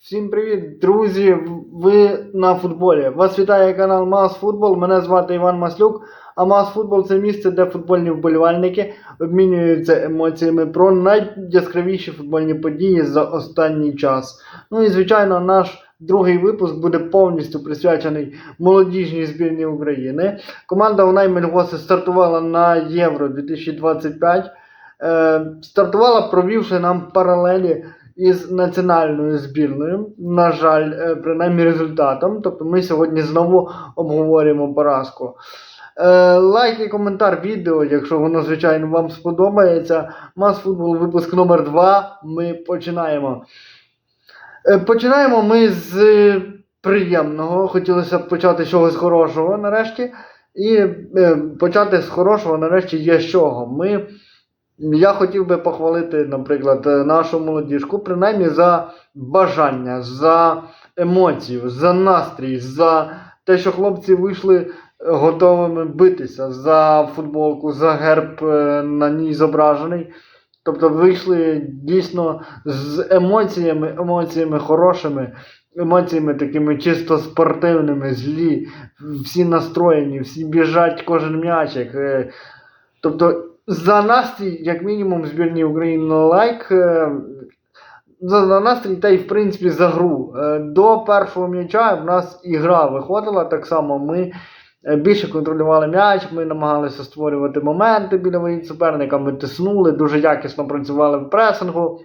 Всім привіт, друзі! Ви на футболі. Вас вітає канал Мас Футбол. Мене звати Іван Маслюк. А Мас Футбол це місце, де футбольні вболівальники обмінюються емоціями про найяскравіші футбольні події за останній час. Ну і звичайно, наш другий випуск буде повністю присвячений молодіжній збірній України. Команда Унай Мельгоси стартувала на Євро 2025. Е, стартувала, провівши нам паралелі із національною збірною. На жаль, е, принаймні результатом. Тобто ми сьогодні знову обговорюємо поразку. Е, лайк і коментар відео, якщо воно, звичайно, вам сподобається. Мас футбол, випуск номер 2 Ми починаємо. Е, починаємо ми з приємного. Хотілося б почати з чогось хорошого нарешті. І почати з хорошого нарешті є з чого. Ми я хотів би похвалити, наприклад, нашу молодіжку, принаймні за бажання, за емоцію, за настрій, за те, що хлопці вийшли готовими битися за футболку, за герб е, на ній зображений. Тобто вийшли дійсно з емоціями, емоціями хорошими, емоціями такими чисто спортивними, злі, всі настроєні, всі біжать кожен м'ячик. е, Тобто за настрій, як мінімум, збірні України на лайк. е, За, настрій та й в принципі за гру. Е, До першого м'яча в нас і гра виходила. Так само ми е, більше контролювали м'яч, ми намагалися створювати моменти біля воріт суперника, ми тиснули, дуже якісно працювали в пресингу.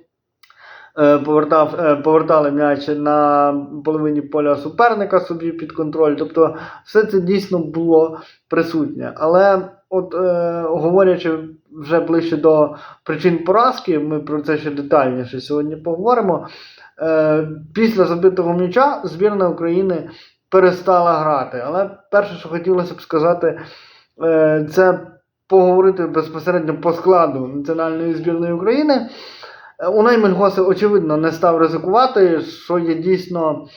Повертав, повертали м'яч на половині поля суперника собі під контроль. Тобто все це дійсно було присутнє. Але от говорячи вже ближче до причин поразки, ми про це ще детальніше сьогодні поговоримо. Е, після забитого м'яча збірна України перестала грати. Але перше, що хотілося б сказати, е, це поговорити безпосередньо по складу національної збірної України. Е, Унай Мельгоси, очевидно, не став ризикувати, що є дійсно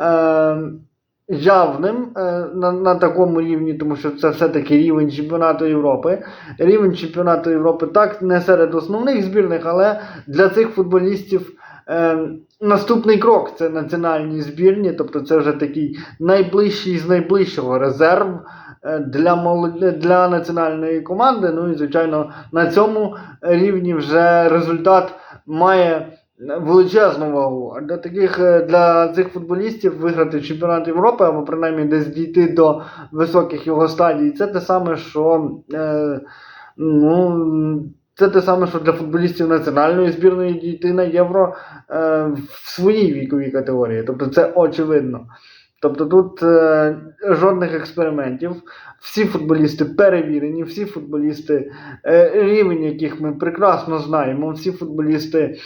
е, явним е, на, на такому рівні, тому що це все-таки рівень чемпіонату Європи. Рівень чемпіонату Європи так не серед основних збірних, але для цих футболістів е, наступний крок це національні збірні, тобто це вже такий найближчий з найближчого резерв е, для, молод... для національної команди. Ну і, звичайно, на цьому рівні вже результат має величезну вагу. Для таких е, для цих футболістів виграти чемпіонат Європи або принаймні десь дійти до високих його стадій, це те саме, що е, ну, це те саме, що для футболістів національної збірної дійти на євро е, в своїй віковій категорії. Тобто це очевидно. Тобто тут е, жодних експериментів. Всі футболісти перевірені, всі футболісти, е, рівень яких ми прекрасно знаємо, всі футболісти,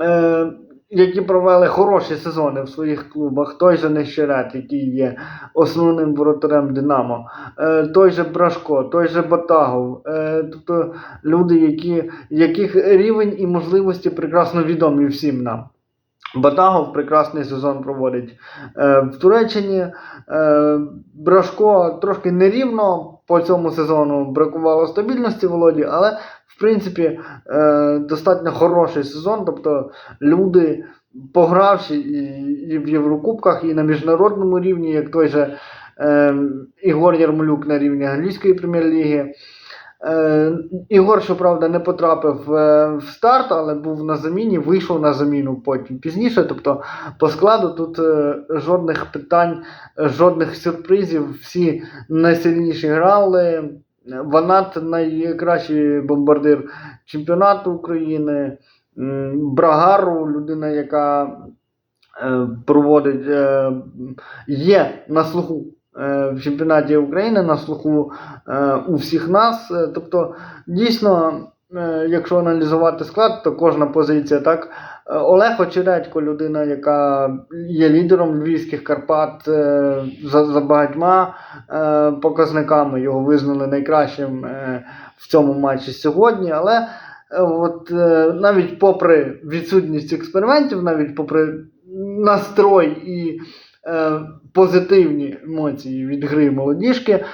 е, які провели хороші сезони в своїх клубах, той же Нещерет, який є основним воротарем Динамо, е, той же Брашко, той же Батагов, е, тобто люди, які, яких рівень і можливості прекрасно відомі всім нам. Батагов прекрасний сезон проводить е, в Туреччині. Е, Брашко трошки нерівно по цьому сезону бракувало стабільності Володі, але в принципі е, достатньо хороший сезон. Тобто люди, погравши і, в Єврокубках, і на міжнародному рівні, як той же е, Ігор Ярмолюк на рівні англійської прем'єр-ліги. Е, Ігор, щоправда, не потрапив е, в старт, але був на заміні, вийшов на заміну потім пізніше. Тобто по складу тут е, жодних питань, жодних сюрпризів. Всі найсильніші грали. Ванат найкращий бомбардир чемпіонату України. Брагару, людина, яка е, проводить, е, є на слуху е, в чемпіонаті України, на слуху у всіх нас. Тобто, дійсно, якщо аналізувати склад, то кожна позиція так. Е, Олег Очередько, людина, яка є лідером Львівських Карпат е, за, за багатьма е, показниками, його визнали найкращим в цьому матчі сьогодні. Але от, навіть попри відсутність експериментів, навіть попри настрой і позитивні емоції від гри молодіжки,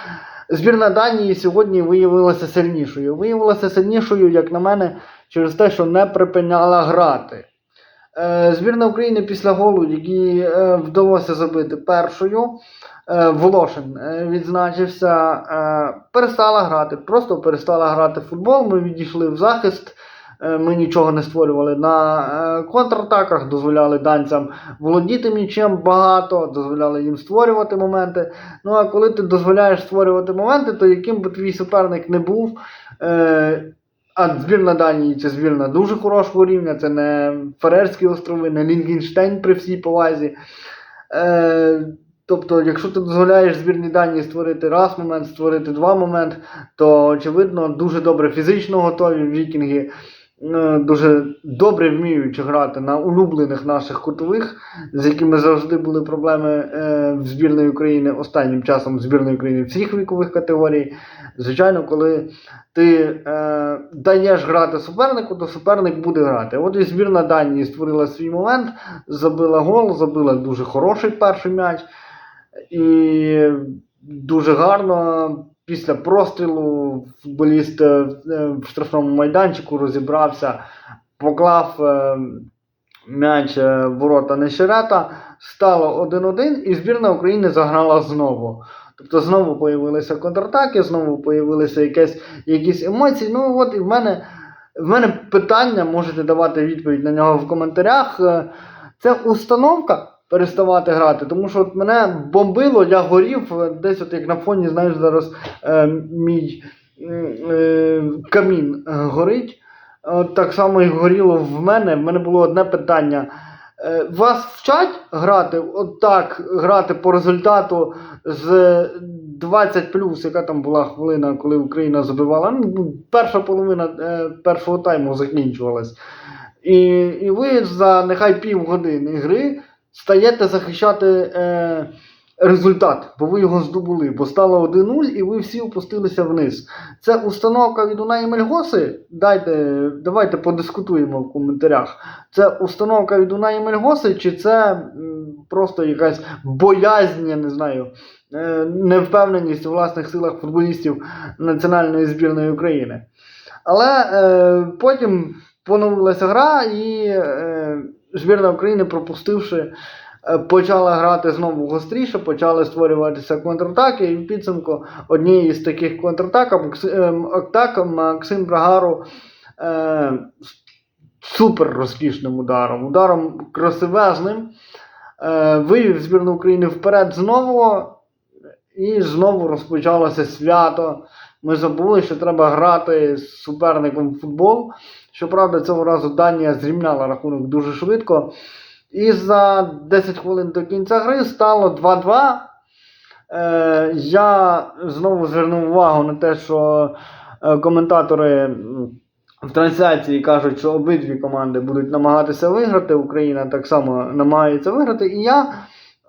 збірна Данії сьогодні виявилася сильнішою. Виявилася сильнішою, як на мене, через те, що не припиняла грати. Е, збірна України після голу, який е, вдалося забити першою. Е, Волошин відзначився, перестала грати, просто перестала грати в футбол. Ми відійшли в захист. Ми нічого не створювали на контратаках, дозволяли данцям володіти м'ячем багато, дозволяли їм створювати моменти. Ну а коли ти дозволяєш створювати моменти, то яким би твій суперник не був. А збірна Данії це збірна дуже хорошого рівня, це не Фарерські острови, не Лінгенштейн при всій повазі. Е, тобто, якщо ти дозволяєш збірній Данії створити раз момент, створити два моменти, то очевидно дуже добре фізично готові вікінги. Е, Дуже добре вміють грати на улюблених наших кутових, з якими завжди були проблеми е, в збірної України останнім часом збірної України всіх вікових категорій. Звичайно, коли ти е, даєш грати супернику, то суперник буде грати. От і збірна Данії створила свій момент, забила гол, забила дуже хороший перший м'яч. І дуже гарно після прострілу футболіст е, в штрафному майданчику розібрався, поклав е, м'яч е, ворота Нещерета, стало 1-1, і збірна України заграла знову. Тобто знову появилися контратаки, знову появилися якесь, якісь емоції. Ну от і в мене, в мене питання, можете давати відповідь на нього в коментарях. Це установка переставати грати, тому що от мене бомбило, я горів, е, десь от як на фоні, знаєш, зараз е, мій е, камін е, горить. От так само і горіло в мене. В мене було одне питання. Е, Вас вчать грати, от так, грати по результату з 20 плюс, яка там була хвилина, коли Україна забивала. Ну, перша половина першого тайму закінчувалась. І, і ви за нехай півгодини гри стаєте захищати е, результат, бо ви його здобули, бо стало 1-0 і ви всі опустилися вниз. Це установка від Унаї Мельгоси. Дайте, давайте подискутуємо в коментарях. Це установка від Унаї Мельгоси, чи це просто якась боязнь, я не знаю, е, невпевненість у власних силах футболістів національної збірної України. Але е, потім поновилася гра, і е, збірна України, пропустивши, е, почала грати знову гостріше, почали створюватися контратаки. І в підсумку однієї з таких контратак е, Максим Брагару е, супер розкішним ударом, ударом красивезним. Е, вивів збірну України вперед знову, і знову розпочалося свято. Ми забули, що треба грати з суперником в футбол. Щоправда, цього разу Данія зрівняла рахунок дуже швидко. І за 10 хвилин до кінця гри стало 2-2. Е, я знову звернув увагу на те, що е, коментатори в трансляції кажуть, що обидві команди будуть намагатися виграти. Україна так само намагається виграти. І я,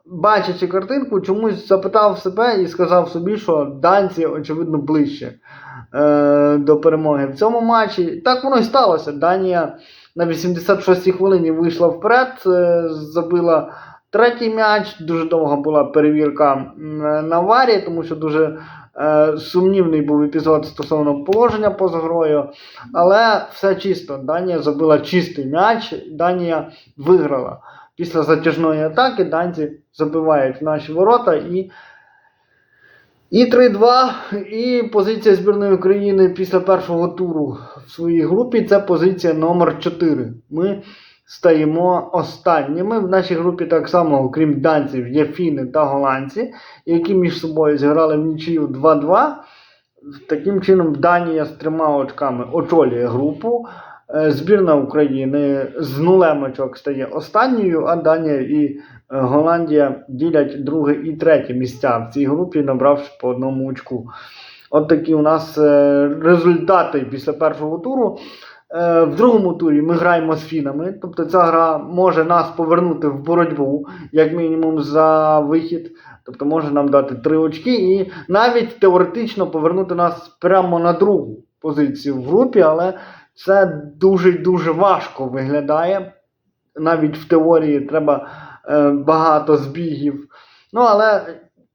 бачачи картинку, чомусь запитав себе і сказав собі, що данці, очевидно, ближче е, до перемоги в цьому матчі. Так воно і сталося. Данія на 86-й хвилині вийшла вперед, е, забила третій м'яч. Дуже довга була перевірка на варі, тому що дуже е, сумнівний був епізод стосовно положення поза грою. Але все чисто. Данія забила чистий м'яч, Данія виграла. Після затяжної атаки данці забивають наші ворота і. І 3-2, і позиція збірної України після першого туру в своїй групі це позиція номер 4. Ми стаємо останніми. В нашій групі так само, окрім данців, є фіни та голландці, які між собою зіграли в нічию 2-2. Таким чином, Данія з трьома очками очолює групу. Е, Збірна України з нулем очок стає останньою, а Данія і е, Голландія ділять друге і третє місця в цій групі, набравши по одному очку. От такі у нас е, результати після першого туру. В другому турі ми граємо з фінами, тобто ця гра може нас повернути в боротьбу, як мінімум, за вихід. Тобто може нам дати три очки і навіть теоретично повернути нас прямо на другу позицію в групі, але це дуже дуже важко виглядає. Навіть в теорії треба е, багато збігів. Ну, але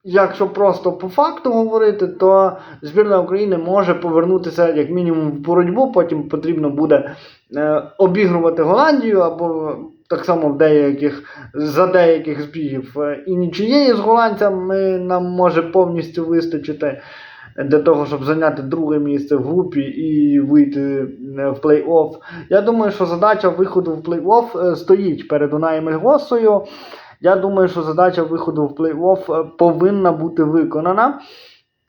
якщо просто по факту говорити, то збірна України може повернутися як мінімум в боротьбу, потім потрібно буде е, обігрувати Голландію або так само в деяких, за деяких збігів е, і нічиєї з голландцями нам може повністю вистачити для того, щоб зайняти друге місце в групі і вийти е, в плей-офф. Я думаю, що задача виходу в плей-офф е, стоїть перед Унаєм Ельгосою. Я думаю, що задача виходу в плей-офф е, повинна бути виконана.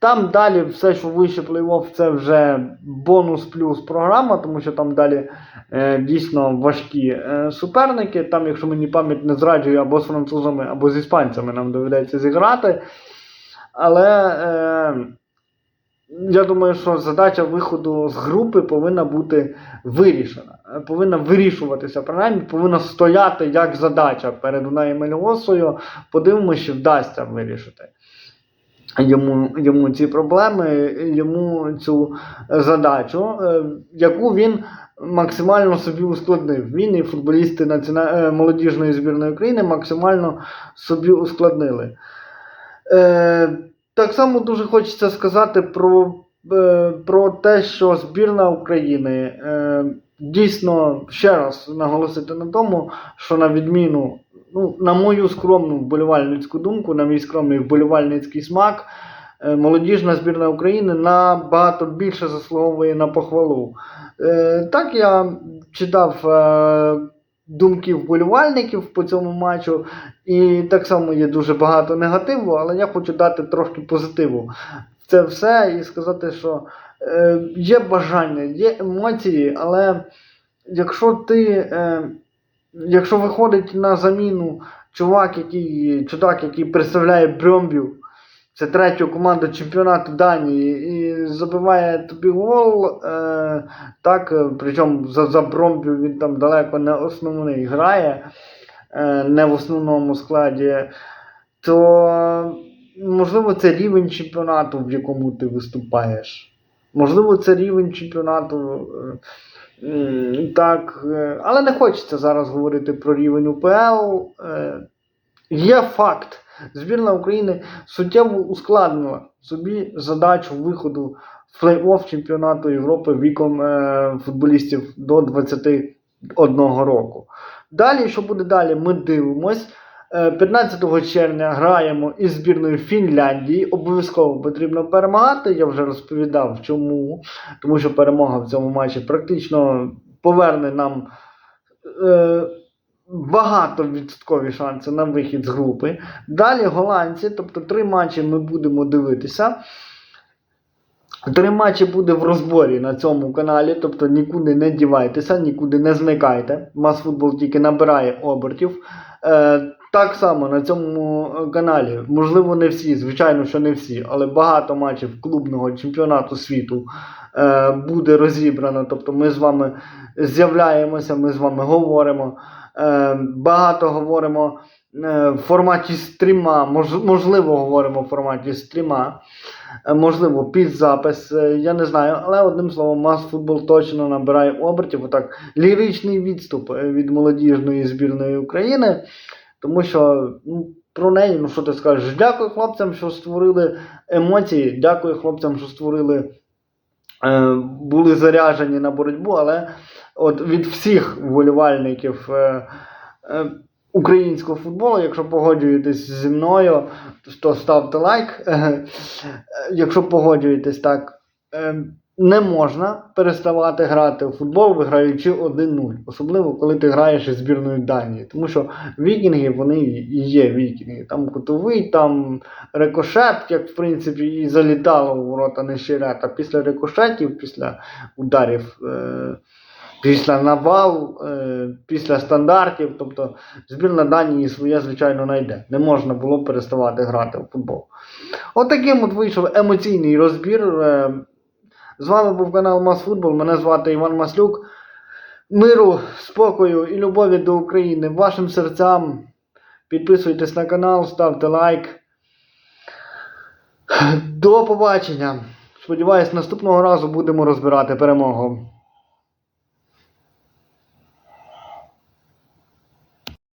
Там далі все, що вище плей-офф, це вже бонус плюс програма, тому що там далі е, дійсно важкі е, суперники. Там, якщо мені пам'ять не зраджує, або з французами, або з іспанцями нам доведеться зіграти. Але я думаю, що задача виходу з групи повинна бути вирішена. Е, Повинна вирішуватися, принаймні, повинна стояти як задача перед Унаєм Ельгосою. Подивимося, чи вдасться вирішити йому, йому ці проблеми, йому цю е, задачу, е, яку він максимально собі ускладнив. Він і футболісти націона... е, молодіжної збірної України максимально собі ускладнили. Так само дуже хочеться сказати про, е, про те, що збірна України е, дійсно ще раз наголосити на тому, що на відміну, ну, на мою скромну вболівальницьку думку, на мій скромний вболівальницький смак, е, молодіжна збірна України набагато більше заслуговує на похвалу. Так я читав думки вболівальників по цьому матчу, і так само є дуже багато негативу, але я хочу дати трошки позитиву в це все і сказати, що е, є бажання, є емоції, але якщо ти. Е, Якщо виходить на заміну чувак, який, чудак, який представляє Бромбів, це третю команду чемпіонату Данії, і забиває тобі гол, е, так, причому за, за Бромбів він там далеко не основний грає, е, не в основному складі, то можливо це рівень чемпіонату, в якому ти виступаєш. Можливо, це рівень чемпіонату. е, Так, е, але не хочеться зараз говорити про рівень УПЛ. Е, Є факт. Збірна України суттєво ускладнила собі задачу виходу в плей-офф чемпіонату Європи віком е, футболістів до 21 року. Далі, що буде далі, ми дивимось. Е, 15 червня граємо із збірною Фінляндії. Обов'язково потрібно перемагати. Я вже розповідав чому. Тому що перемога в цьому матчі практично поверне нам е, багато відсоткові шанси на вихід з групи. Далі голландці, тобто три матчі ми будемо дивитися. Три матчі буде в розборі на цьому каналі, тобто нікуди не дівайтеся, нікуди не зникайте. Масфутбол тільки набирає обертів. Е, так само на цьому каналі, можливо, не всі, звичайно, що не всі, але багато матчів клубного чемпіонату світу е, буде розібрано. Тобто ми з вами з'являємося, ми з вами говоримо. Е, багато говоримо е, в форматі стріма, можливо, говоримо в форматі стріма, е, можливо, під запис, я не знаю, але одним словом, мас-футбол точно набирає обертів. Отак, ліричний відступ від молодіжної збірної України, тому що ну, про неї, ну що ти скажеш, дякую хлопцям, що створили емоції, дякую хлопцям, що створили. е, Були заряджені на боротьбу, але от від всіх вболівальників е, е, українського футболу, якщо погоджуєтесь зі мною, то ставте лайк. Е, якщо погоджуєтесь так, не можна переставати грати у футбол, виграючи 1-0. Особливо, коли ти граєш із збірною Данії. Тому що вікінги, вони є вікінги. Там кутовий, там рикошет, як в принципі і залітало у ворота Нещерята. Після рикошетів, після ударів. Е, Після навал, е, після стандартів, тобто збірна Данії своє, звичайно, знайде. Не можна було переставати грати в футбол. Отаким от, вийшов емоційний розбір. Е, З вами був канал Масфутбол. Мене звати Іван Маслюк. Миру, спокою і любові до України вашим серцям. Підписуйтесь на канал, ставте лайк. До побачення. Сподіваюсь, наступного разу будемо розбирати перемогу.